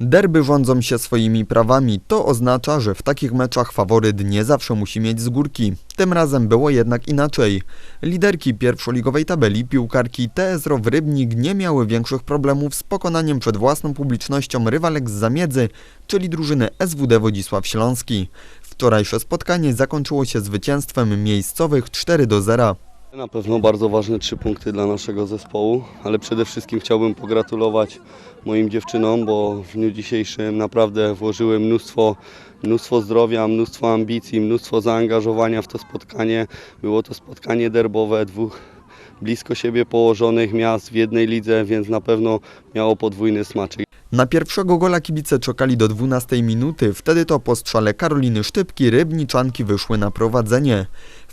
Derby rządzą się swoimi prawami. To oznacza, że w takich meczach faworyt nie zawsze musi mieć z górki. Tym razem było jednak inaczej. Liderki pierwszoligowej tabeli, piłkarki TS Row Rybnik nie miały większych problemów z pokonaniem przed własną publicznością rywalek z Zamiedzy, czyli drużyny SWD Wodzisław Śląski. Wczorajsze spotkanie zakończyło się zwycięstwem miejscowych 4 do 0. Na pewno bardzo ważne trzy punkty dla naszego zespołu, ale przede wszystkim chciałbym pogratulować moim dziewczynom, bo w dniu dzisiejszym naprawdę włożyły mnóstwo, mnóstwo zdrowia, mnóstwo ambicji, mnóstwo zaangażowania w to spotkanie. Było to spotkanie derbowe dwóch blisko siebie położonych miast w jednej lidze, więc na pewno miało podwójny smaczek. Na pierwszego gola kibice czekali do 12 minuty, wtedy to po strzale Karoliny Sztypki Rybniczanki wyszły na prowadzenie.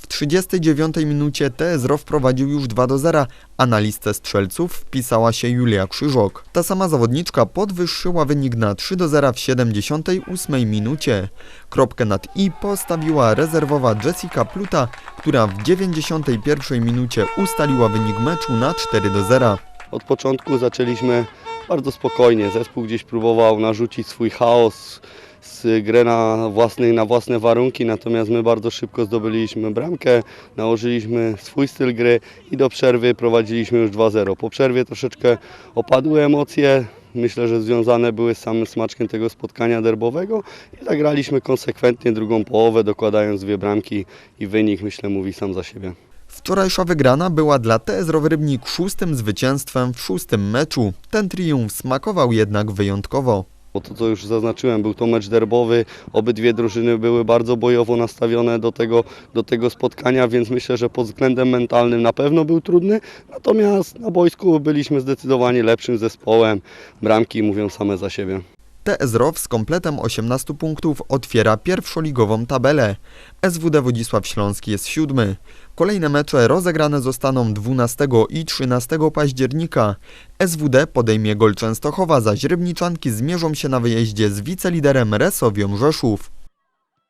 W 39 minucie TS Row prowadził już 2 do 0, a na listę strzelców wpisała się Julia Krzyżok. Ta sama zawodniczka podwyższyła wynik na 3 do 0 w 78 minucie. Kropkę nad i postawiła rezerwowa Jessica Pluta, która w 91 minucie ustaliła wynik meczu na 4 do 0. Od początku zaczęliśmy bardzo spokojnie. Zespół gdzieś próbował narzucić swój chaos grę na, na własne warunki, natomiast my bardzo szybko zdobyliśmy bramkę, nałożyliśmy swój styl gry i do przerwy prowadziliśmy już 2-0. Po przerwie troszeczkę opadły emocje, myślę, że związane były z samym smaczkiem tego spotkania derbowego i zagraliśmy konsekwentnie drugą połowę, dokładając dwie bramki i wynik myślę mówi sam za siebie. Wczorajsza wygrana była dla TS Row Rybnik szóstym zwycięstwem w szóstym meczu. Ten triumf smakował jednak wyjątkowo. Bo to, co już zaznaczyłem, był to mecz derbowy. Obydwie drużyny były bardzo bojowo nastawione do tego, do tego spotkania, więc myślę, że pod względem mentalnym na pewno był trudny. Natomiast na boisku byliśmy zdecydowanie lepszym zespołem. Bramki mówią same za siebie. TS Row z kompletem 18 punktów otwiera pierwszoligową tabelę. SWD Wodzisław Śląski jest siódmy. Kolejne mecze rozegrane zostaną 12 i 13 października. SWD podejmie Gol Częstochowa, zaś Rybniczanki zmierzą się na wyjeździe z wiceliderem Resowią Rzeszów.